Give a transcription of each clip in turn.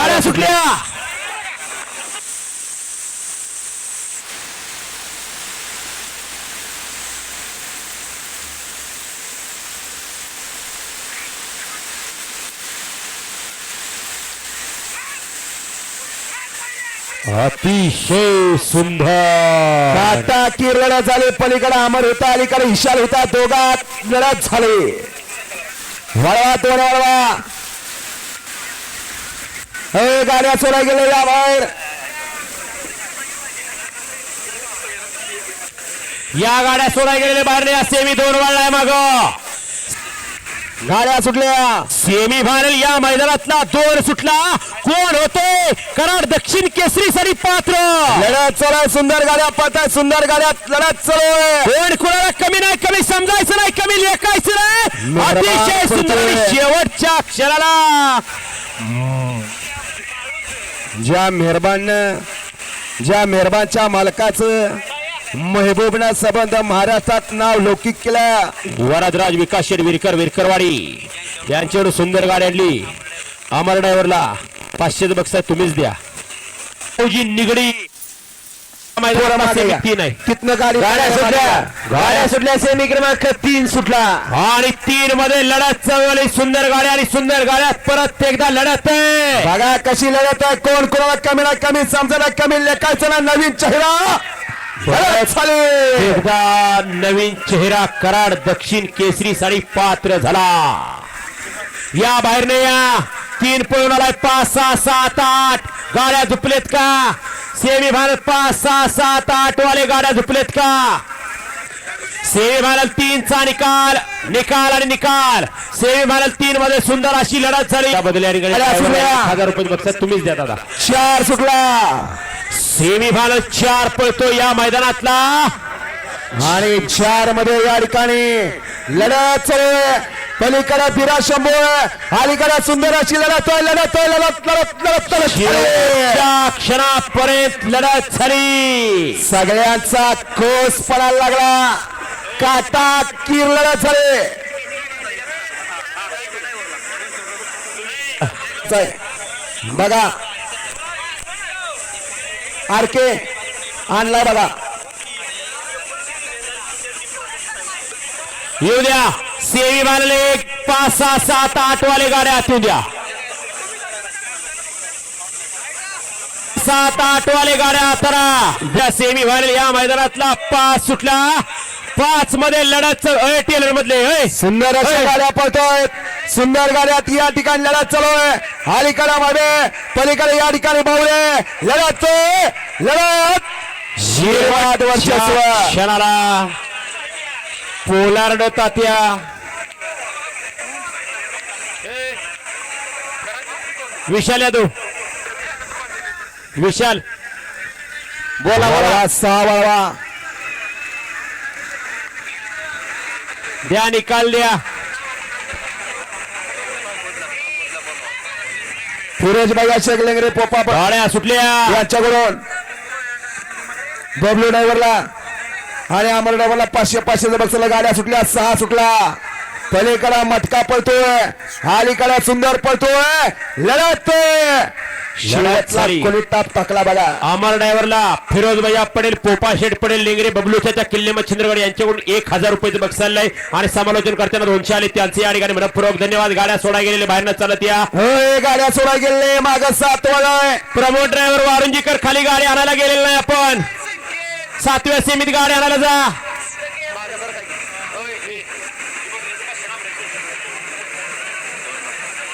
गाड्या सुटल्या अतिशय सुंदर. आता की लढत झाली पलीकडे अमर होता अलीकडे विशाल होता दोघात लढत झाली. वळवा दोन वळवा. हे गाड्या सोडा गेले या बाहेर या गाड्या सोडाय गेलेले बाहेर नाही सेमी दोन वाढलाय माग. गाड्या सुटल्या. सेमी फायनल या मैदानातला दोन सुटला. कोण होते? कराड दक्षिण केसरी साठी पात्र. लढत चालू आहे सुंदर गाड्या पळताय सुंदर गाड्या लढत चालू आहे कोण कोणाला कमी नाही कमी समजायचं नाही कमी लेखायचं नाही? अतिशय सुंदर. शेवटच्या क्षणाला. ज्या मेहरबान ज्या मेहरबानच्या मालकाचं महबूबना संबंध महाराष्ट्रात नाव लौकिक केलं. वरदराज विकास शेठ विरकर विरकरवाडी. यांच्याकडून सुंदर गाडी आणली. अमर ड्रायव्हरला पाचशे बक्षा तुम्हीच द्या. निगडी पोरं मागे सेमी या. तीन आहे तिथनं गाडी गाड्या सुटल्या. गाड्या सुटल्या सेमी क्रमांक तीन सुटला. आणि तीन मध्ये लढत चळवली सुंदर गाड्या आणि सुंदर गाड्यात परत एकदा लढत आहे. बघा कशी लढत आहे. कोण कोणाला कमी ना कमी समजायला कमी लेखायचं ना नवीन चेहरा. एकदा नवीन चेहरा कराड दक्षिण केसरी साठी पात्र झाला. या बाहेर या. तीन पळून आलाय पाच सहा सात आठ. गाड्या झुपलेत का? सेमी फायनल पाच सहा सात आठ वाले गाड्या झुपलेत का? सेमी फायनल तीनचा निकाल निकाल आणि निकाल. सेमी फायनल तीन मध्ये सुंदर अशी लढत झाली. हजार रुपये बक्षीस तुम्हीच द्या दादा. चार सुटला. सेमी फायनल चार पळतो या मैदानातला. आणि चारमध्ये या ठिकाणी लढत चालू. पलीकडे बिरा शंभू. अलीकडे सुंदर अशी लढत आहे लढत लढत लढत लढत क्षणापर्यंत लढत झाली. सगळ्यांचा कोस पडायला लागला. काटा किर लढत झाली. बघा. आरके आणलाय बघा. येऊ द्या. सेमी फायनल एक पाच सहा सात आठ वाले गाड्या येऊ द्या. सात आठ वाले गाड्या तरा त्या सेमी फायनल या मैदानातला पाच सुटला. पाच मध्ये लढत टेलर मधले. सुंदर अशा. गाड्या पळतोय. सुंदर गाड्यात या ठिकाणी लढत चालू आहे अलीकडे मध्ये पलीकडे या ठिकाणी बावळे लढत. लढत क्षणाला पोलार्ड तात्या. विशाल यादव. विशाल. बोला बोला. सहा वळवा. द्या निकाल द्या. फिरोज भाई शेगलेंगरे पोपा सुटल्या. यांच्याकडून. बबलू ड्रायव्हरला. आणि अमर ड्रायव्हरला पाचशे पाचशे बक्षाला गाड्या सुटल्या सहा सुटला. पलीकडा मटका पळतोय अलीकडे सुंदर पळतोय लढत. शेवटला झाली. कोणी ताप टाकला बघा. अमर ड्रायव्हरला फिरोज भैया पडेल पोपा शेठ पडेल लेंगरे बबलूच्या किल्ले मच्छिंद्रगड यांच्याकडून एक हजार रुपयाचं बक्षाल आणि समालोचन करताना दोनशे आले त्यांचे या ठिकाणी मनपूर्वक धन्यवाद. गाड्या सोडा गेलेले बाहेर चालत या. होय गाड्या सोडा गेले माग सात प्रमोद ड्रायव्हर वारुंजीकर खाली गाडी आणायला गेलेला नाही आपण. सातव्या सेमीत गाडी आणायला जा.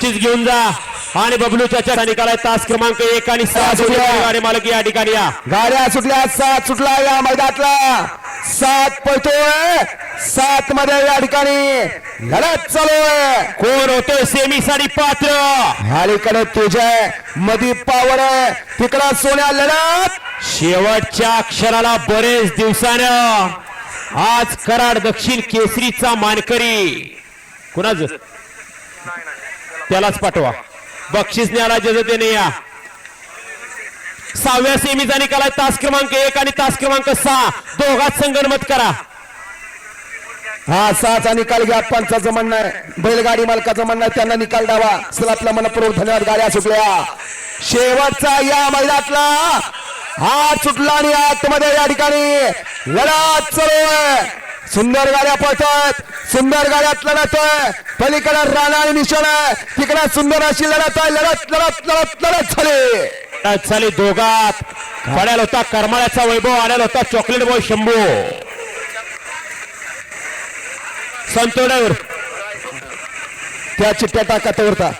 चीज घेऊन जा. आणि बबलूच्या चढा निकालाय तास क्रमांक एक आणि सहा सुटला. गाडी मालक या ठिकाणी या. गाड्या सुटल्या सात सुटला या मैदानातला. सात पळतोय. सात मध्ये या ठिकाणी. लढत चालू आहे. कोण होतोय सेमी साठी पात्र? अलीकडे तुझ्या मधी पावर आहे. तिकडं सोन्या लढत. शेवटच्या अक्षराला बरेच दिवसानं आज कराड दक्षिण केसरीचा मानकरी. कुणाच? त्यालाच पाठवा. बक्षीस न्याला जजतेने या. सहाव्या सेमीचा निकाल तास क्रमांक एक आणि तास क्रमांक सहा. दोघात संगणमत करा. हा सहाचा निकाल घ्या पंचाचं म्हणणं आहे. बैलगाडी मालकाचं म्हणणं आहे त्यांना निकाल द्यावा. चला आपल्या मनपूर्वक धन्यवाद गाड्या सुटल्या. शेवटचा या मैदानातला हात सुटला आणि आतमध्ये या ठिकाणी लढत चालू आहे. सुंदर गाड्या पळतात सुंदर गाड्यात लढत आहे. पलीकडे राणा आणि निशाण आहे. तिकडे सुंदर अशी लढत आहे लढत लढत लढत लढत झाली. झाली दोघात. पडायला होता करमाळ्याचा वैभव आणायला होता चॉकलेट बॉय शंभू. संतोडावर त्या चिठ्ठ्या टाका त्यावरता